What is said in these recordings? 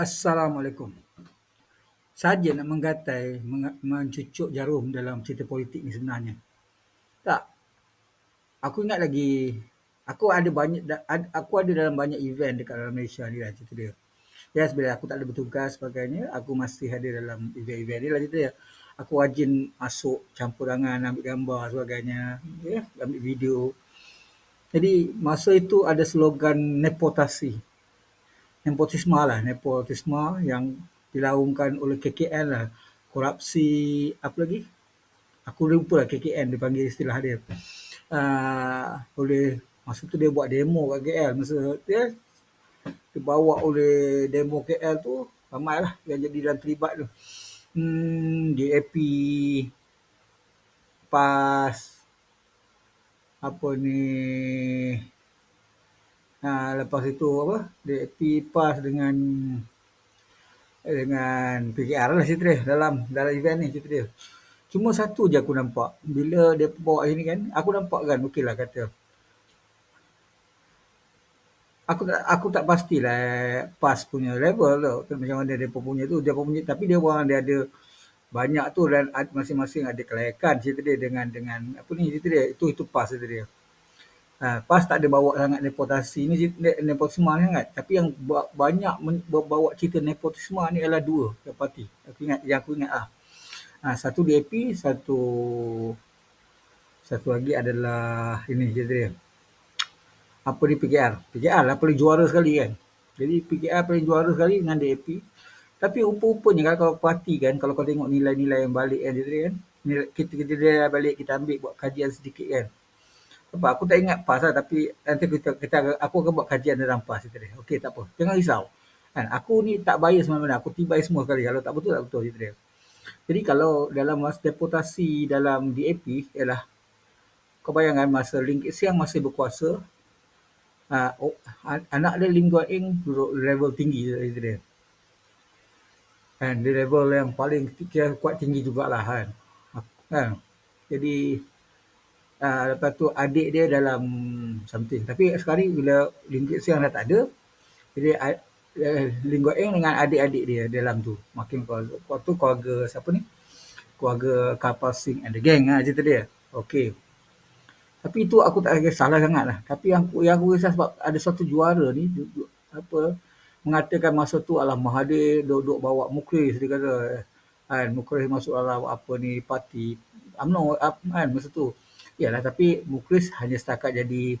Assalamualaikum. Saja nak menggatai, mencucuk jarum dalam cerita politik ni sebenarnya. Tak. Aku ingat lagi, aku ada banyak, aku ada dalam banyak event dekat dalam Malaysia ni lah cerita dia. Ya sebenarnya aku tak ada bertugas sebagainya, aku masih ada dalam event-event ni lah cerita dia. Aku rajin masuk campur tangan, ambil gambar sebagainya, ya, ambil video. Jadi masa itu ada slogan nepotasi. Nepotisme lah, nepotisme yang dilaungkan oleh KKN lah. Korupsi, apa lagi? Aku lupa lah KKN dia panggil istilah dia. Uh, oleh, masa tu dia buat demo kat KL. Masa dia, dibawa oleh demo KL tu, ramai lah yang jadi dalam terlibat tu. Hmm, DAP, PAS, apa ni, Ha, lepas itu apa? DAP PAS dengan dengan PKR lah cerita dia dalam dalam event ni cerita dia. Cuma satu je aku nampak. Bila dia bawa ini kan, aku nampak kan, okey lah kata. Aku tak aku tak pastilah PAS punya level tu. Macam mana dia punya tu. Dia punya, tapi dia orang dia ada banyak tu dan masing-masing ada kelayakan cerita dia dengan dengan apa ni cerita dia. Itu itu PAS cerita dia. Ha, PAS tak ada bawa sangat nepotasi ni nepotisme ni sangat. Tapi yang banyak bawa cerita nepotisme ni adalah dua parti. Aku ingat yang aku ingat ah. Ha, satu DAP, satu satu lagi adalah ini cerita dia. Apa ni PKR? PKR lah paling juara sekali kan. Jadi PKR paling juara sekali dengan DAP. Tapi rupa-rupanya kalau parti kan, kalau kau tengok nilai-nilai yang balik kan, kan, kita, kita, kita balik, kita ambil buat kajian sedikit kan. Sebab aku tak ingat PAS lah tapi nanti kita, kita aku akan buat kajian tentang PAS kita dia. Okey tak apa. Jangan risau. Kan aku ni tak bias mana-mana. Aku tibai semua sekali. Kalau tak betul tak betul cerita dia. Jadi kalau dalam masa deputasi dalam DAP ialah kau bayangkan masa Ling Siang masih berkuasa uh, oh, anak dia Lim Guan Eng duduk level tinggi cerita dia. Kan, di level yang paling kira kuat tinggi jugalah kan. kan. Jadi uh, lepas tu adik dia dalam something. Tapi sekarang bila Linggit Siang dah tak ada, jadi uh, Linggit Eng dengan adik-adik dia dalam tu. Makin keluarga, tu keluarga siapa ni? Keluarga Kapal Sing and the Gang lah cerita dia. Okay. Tapi itu aku tak salah sangat lah. Tapi yang, yang aku rasa sebab ada satu juara ni, apa, mengatakan masa tu alah Mahathir duduk bawa Mukris dia kata kan Mukris masuk dalam apa ni parti UMNO kan masa tu Yalah tapi Mukris hanya setakat jadi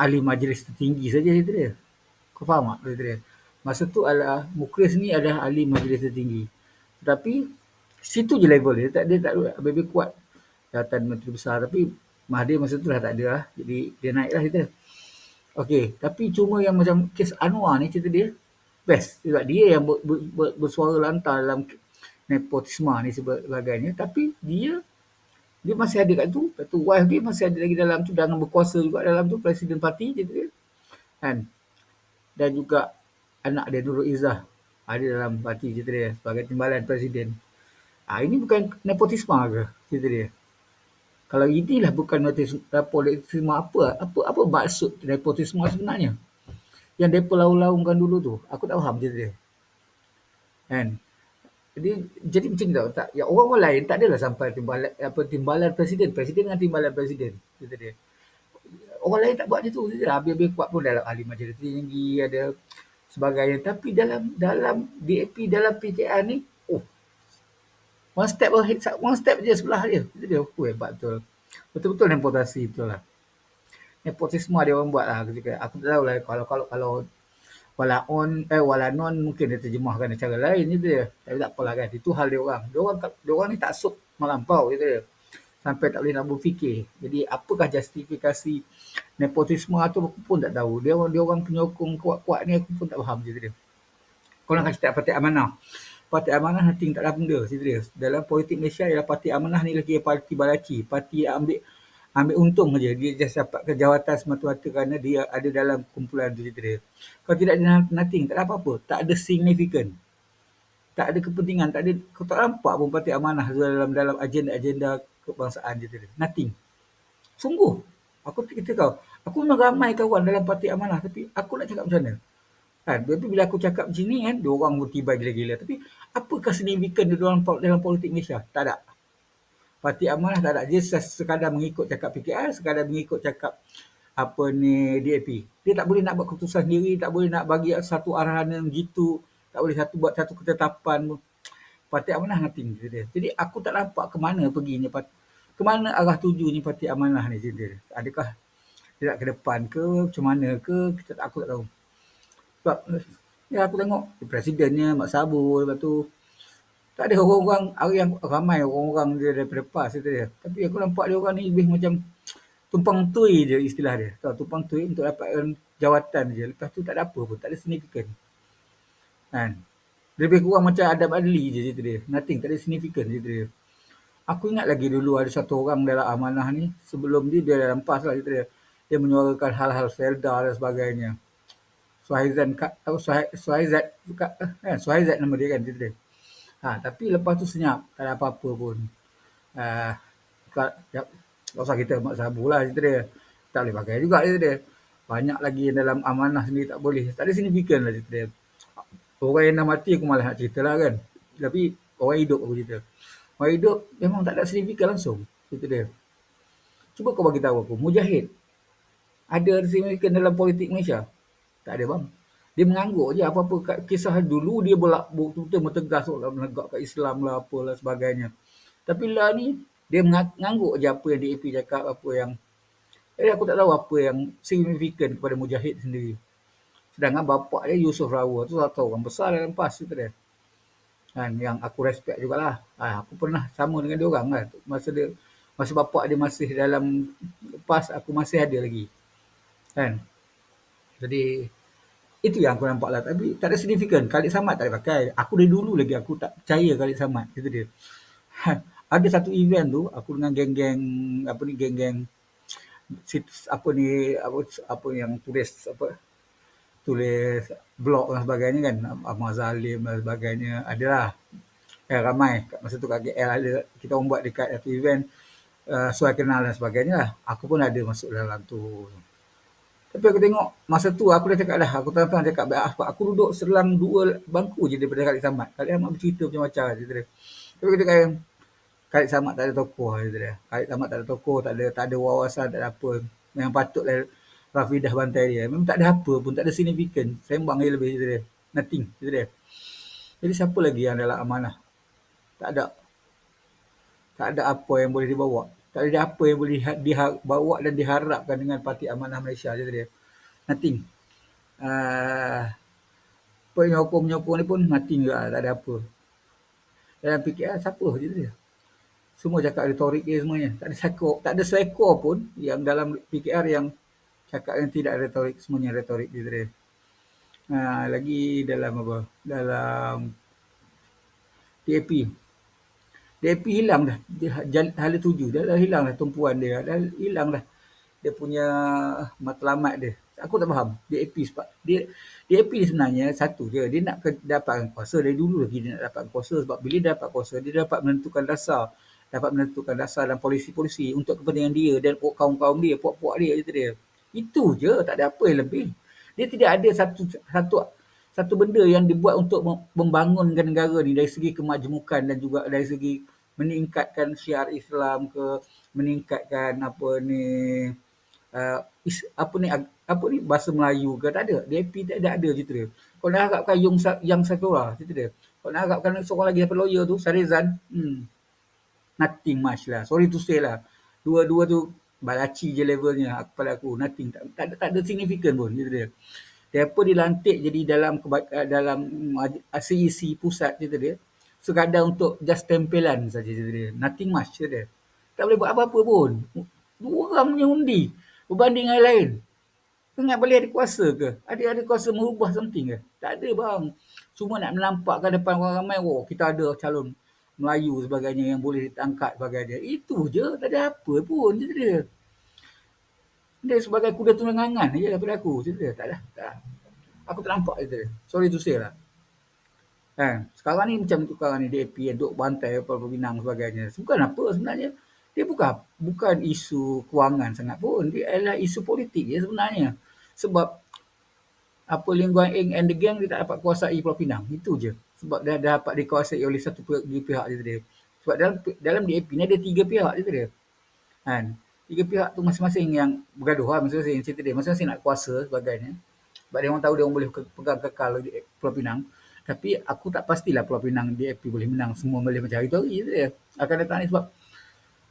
ahli majlis tertinggi saja itu dia. Kau faham tak itu dia? Masa tu adalah Mukris ni adalah ahli majlis tertinggi. Tetapi situ je level dia. Tak, dia tak lebih kuat jawatan menteri besar. Tapi Mahathir masa tu dah tak ada lah. Jadi dia naik lah itu Okey. Tapi cuma yang macam kes Anwar ni cerita dia best. Sebab dia yang ber, ber, ber, bersuara lantar dalam nepotisme ni sebagainya. Tapi dia dia masih ada kat tu. Lepas tu wife dia masih ada lagi dalam tu. Jangan berkuasa juga dalam tu. Presiden parti je tu. Kan? Dan juga anak dia Nurul Izzah. Ada dalam parti je dia. Sebagai timbalan presiden. Ha, ini bukan nepotisme ke? Cerita dia. Kalau inilah bukan nepotisme apa? Apa apa maksud nepotisme sebenarnya? Yang mereka laung-laungkan dulu tu. Aku tak faham cerita dia. Kan? Jadi jadi macam tu tak ya orang-orang lain tak adalah sampai timbalan apa timbalan presiden presiden dengan timbalan presiden kata dia. Orang lain tak buat macam tu dia. Habis-habis kuat pun dalam ahli majlis tinggi ada sebagainya. Tapi dalam dalam DAP dalam PKR ni oh one step ahead one step je sebelah dia. Kata dia oh hebat betul. Betul-betul nepotasi betul lah. Nepotisme dia orang buat lah aku tak tahu lah kalau kalau kalau wala on eh wala non mungkin dia terjemahkan cara lain gitu ya. Tapi tak apalah kan. Itu hal dia orang. Dia orang dia orang ni tak sok melampau gitu ya. Sampai tak boleh nak berfikir. Jadi apakah justifikasi nepotisme tu aku pun tak tahu. Dia orang dia orang penyokong kuat-kuat ni aku pun tak faham cerita dia. Kau nak cerita parti amanah. Parti amanah nanti tak ada benda cerita dia. Dalam politik Malaysia ialah parti amanah ni lagi parti balaci. Parti ambil ambil untung saja dia just dapat kejawatan semata-mata kerana dia ada dalam kumpulan dia. Kalau tidak ada nothing, tak ada apa-apa, tak ada signifikan. Tak ada kepentingan, tak ada kau tak nampak pun parti amanah dalam dalam agenda-agenda kebangsaan dia tadi. Nothing. Sungguh. Aku kita kau, aku memang ramai kawan dalam parti amanah tapi aku nak cakap macam mana? Kan? Tapi bila aku cakap macam ni kan, dia orang bertibai gila-gila. Tapi apakah signifikan dia dalam, dalam politik Malaysia? Tak ada. Parti Amanah tak ada. Dia sekadar mengikut cakap PKR, sekadar mengikut cakap apa ni DAP. Dia tak boleh nak buat keputusan sendiri, tak boleh nak bagi satu arahan yang gitu, tak boleh satu buat satu ketetapan. Parti Amanah nothing dia. Jadi aku tak nampak ke mana perginya ke mana arah tujunya Parti Amanah ni dia. Adakah tidak ke depan ke macam mana ke kita aku tak tahu. Sebab ya aku tengok presidennya Mak Sabu lepas tu tak ada orang-orang yang ramai orang-orang dia daripada PAS itu dia. Tapi aku nampak dia orang ni lebih macam tumpang tui je istilah dia. Tahu tumpang tui untuk dapatkan jawatan je. Lepas tu tak ada apa pun, tak ada signifikan. Kan? Lebih kurang macam Adam Adli je situ dia. Nothing, tak ada signifikan situ dia. Aku ingat lagi dulu ada satu orang dalam amanah ni, sebelum dia dia dalam PAS lah situ dia. Dia menyuarakan hal-hal Felda dan sebagainya. Suhaizan, Suhaizat, eh, Suhaizat nama dia kan situ dia. Ha, tapi lepas tu senyap, tak ada apa-apa pun. Uh, tak, tak, tak usah kita mak sabu lah cerita dia. Tak boleh pakai juga cerita dia. Banyak lagi dalam amanah sendiri tak boleh. Tak ada signifikan lah cerita dia. Orang yang dah mati aku malah nak cerita lah kan. Tapi orang hidup aku cerita. Orang hidup memang tak ada signifikan langsung. Cerita dia. Cuba kau bagi tahu aku. Mujahid. Ada signifikan dalam politik Malaysia? Tak ada bang. Dia mengangguk je apa-apa kisah dulu dia belak betul-betul mentegas lah menegakkan Islam lah apalah sebagainya. Tapi lah ni dia mengangguk je apa yang DAP cakap apa yang jadi aku tak tahu apa yang signifikan kepada Mujahid sendiri. Sedangkan bapa dia Yusuf Rawa tu satu orang besar dalam PAS tu dia. Kan yang aku respect jugalah. Ha, aku pernah sama dengan dia orang kan. Masa dia masa bapa dia masih dalam PAS aku masih ada lagi. Kan. Jadi itu yang aku nampak lah. Tapi tak ada signifikan. Khalid Samad tak ada pakai. Aku dari dulu lagi aku tak percaya Khalid Samad. Itu dia. ada satu event tu, aku dengan geng-geng, apa ni, geng-geng, apa ni, apa, apa yang tulis, apa, tulis blog dan sebagainya kan. Ahmad Zalim dan sebagainya. Adalah. Eh, ramai. Masa tu kat GL ada, kita orang buat dekat satu event, uh, suai kenal dan sebagainya lah. Aku pun ada masuk dalam tu. Tapi aku tengok masa tu aku dah cakap dah. Aku tengah-tengah cakap apa. Aku duduk selang dua bangku je daripada Khalid Samad. Khalid Samad bercerita macam-macam. Gitu Tapi kita kata Khalid Samad tak ada tokoh. Gitu dia. Khalid Samad tak ada tokoh. Tak ada, tak ada wawasan. Tak ada apa. Yang patutlah Rafidah bantai dia. Memang tak ada apa pun. Tak ada signifikan. Sembang dia lebih. Gitu dia. Nothing. Gitu dia. Jadi siapa lagi yang dalam amanah? Tak ada. Tak ada apa yang boleh dibawa tak ada apa yang boleh dibawa dan diharapkan dengan Parti Amanah Malaysia dia. Nothing. Uh, penyokong-penyokong ni pun nothing juga. Tak ada apa. Dalam PKR siapa je dia. Semua cakap retorik dia semuanya. Tak ada sekor, tak ada sekor pun yang dalam PKR yang cakap yang tidak retorik. Semuanya retorik dia. Uh, lagi dalam apa? Dalam TAP. DAP hilang dah. Dia, hala tuju. Dah, dah hilang dah tumpuan dia. Dah hilang dah dia punya matlamat dia. Aku tak faham. DAP sebab dia DAP ni sebenarnya satu je. Dia nak dapatkan kuasa dari dulu lagi dia nak dapat kuasa sebab bila dia dapat kuasa dia dapat menentukan dasar dapat menentukan dasar dan polisi-polisi untuk kepentingan dia dan kaum-kaum dia, puak-puak dia itu dia. Itu je, tak ada apa yang lebih. Dia tidak ada satu satu satu benda yang dibuat untuk membangunkan negara ni dari segi kemajmukan dan juga dari segi meningkatkan syiar Islam ke meningkatkan apa ni uh, is, apa ni apa ni bahasa Melayu ke tak ada. DAP tak ada ada cerita dia. Kau nak harapkan yang yang Sakura cerita dia. Kau nak harapkan seorang lagi apa lawyer tu Sarizan hmm. nothing much lah. Sorry to say lah. Dua-dua tu balaci je levelnya pada aku. Nothing. Tak, tak, tak ada signifikan pun cerita dia Siapa dilantik jadi dalam dalam CEC pusat cerita dia sekadar untuk just tempelan saja dia. Nothing much dia. Tak boleh buat apa-apa pun. Dua orang punya undi berbanding yang lain. Ingat boleh ada kuasa ke? Ada ada kuasa merubah something ke? Tak ada bang. Semua nak menampakkan depan orang ramai, oh kita ada calon Melayu sebagainya yang boleh ditangkap sebagainya. Itu je, tak ada apa pun cerita dia. Dia sebagai kuda tunggangan je daripada aku cerita. Tak ada. Tak. Aku tak nampak dia. Sorry to say lah. Kan? Sekarang ni macam sekarang ni DAP yang duk bantai apa Pinang sebagainya. Bukan apa sebenarnya. Dia bukan bukan isu kewangan sangat pun. Dia adalah isu politik je sebenarnya. Sebab apa Lim Guan Eng and the gang dia tak dapat kuasai Pulau Pinang. Itu je. Sebab dia dapat dikuasai oleh satu pihak, pihak dia. Sebab dalam dalam DAP ni ada tiga pihak dia. Kan? Tiga pihak tu masing-masing yang bergaduh lah masing-masing cerita dia. Masing-masing nak kuasa sebagainya. Sebab dia orang tahu dia orang boleh pegang kekal Pulau Pinang. Tapi aku tak pastilah Pulau Pinang DAP boleh menang semua boleh macam hari tu hari dia. Akan datang ni sebab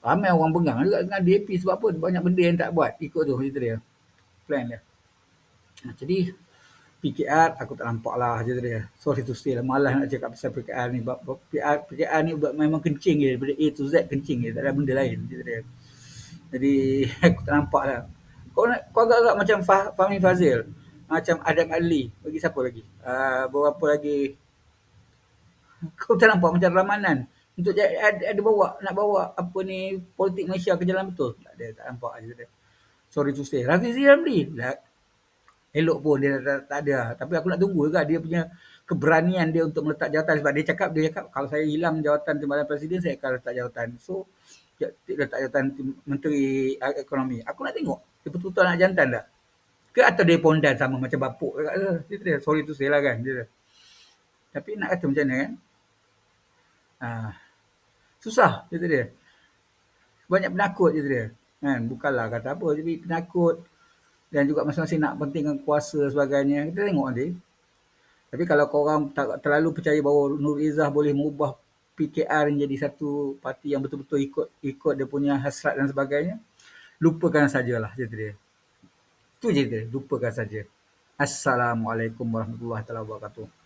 ramai orang pegang juga dengan DAP sebab apa? Banyak benda yang tak buat ikut tu cerita dia. Plan dia. Jadi PKR aku tak nampak lah je dia. Sorry to say lah. Malas nak cakap pasal PKR ni. PKR, PKR ni memang kencing je. Daripada A to Z kencing je. Tak ada benda lain. Je dia. Jadi aku tak nampak lah. Kau, nak, kau agak-agak macam Fahmi Fazil. Macam Adam Ali. Bagi siapa lagi? Uh, beberapa lagi. Kau tak nampak macam Ramanan. Untuk ada, ada bawa, nak bawa apa ni politik Malaysia ke jalan betul. Tak ada, tak nampak je dia. Sorry to say. Rafizi Ramli. Lah, elok pun dia tak, tak ada. Tapi aku nak tunggu juga dia punya keberanian dia untuk meletak jawatan. Sebab dia cakap, dia cakap kalau saya hilang jawatan timbalan presiden, saya akan letak jawatan. So, letak jawatan menteri ekonomi. Aku nak tengok dia betul-betul nak jantan tak? Ke atau dia pondan sama macam bapuk. Dia, dia, sorry tu saya lah kan. Dia, tapi nak kata macam mana kan? Ha, susah dia dia. Banyak penakut je dia. Kan? Bukanlah kata apa. Tapi penakut dan juga masing-masing nak pentingkan kuasa sebagainya. Kita tengok nanti. Tapi kalau korang tak terlalu percaya bahawa Nur Izzah boleh mengubah PKR menjadi satu parti yang betul-betul ikut ikut dia punya hasrat dan sebagainya, lupakan sajalah cerita dia. Itu je dia, lupakan saja. Assalamualaikum warahmatullahi wabarakatuh.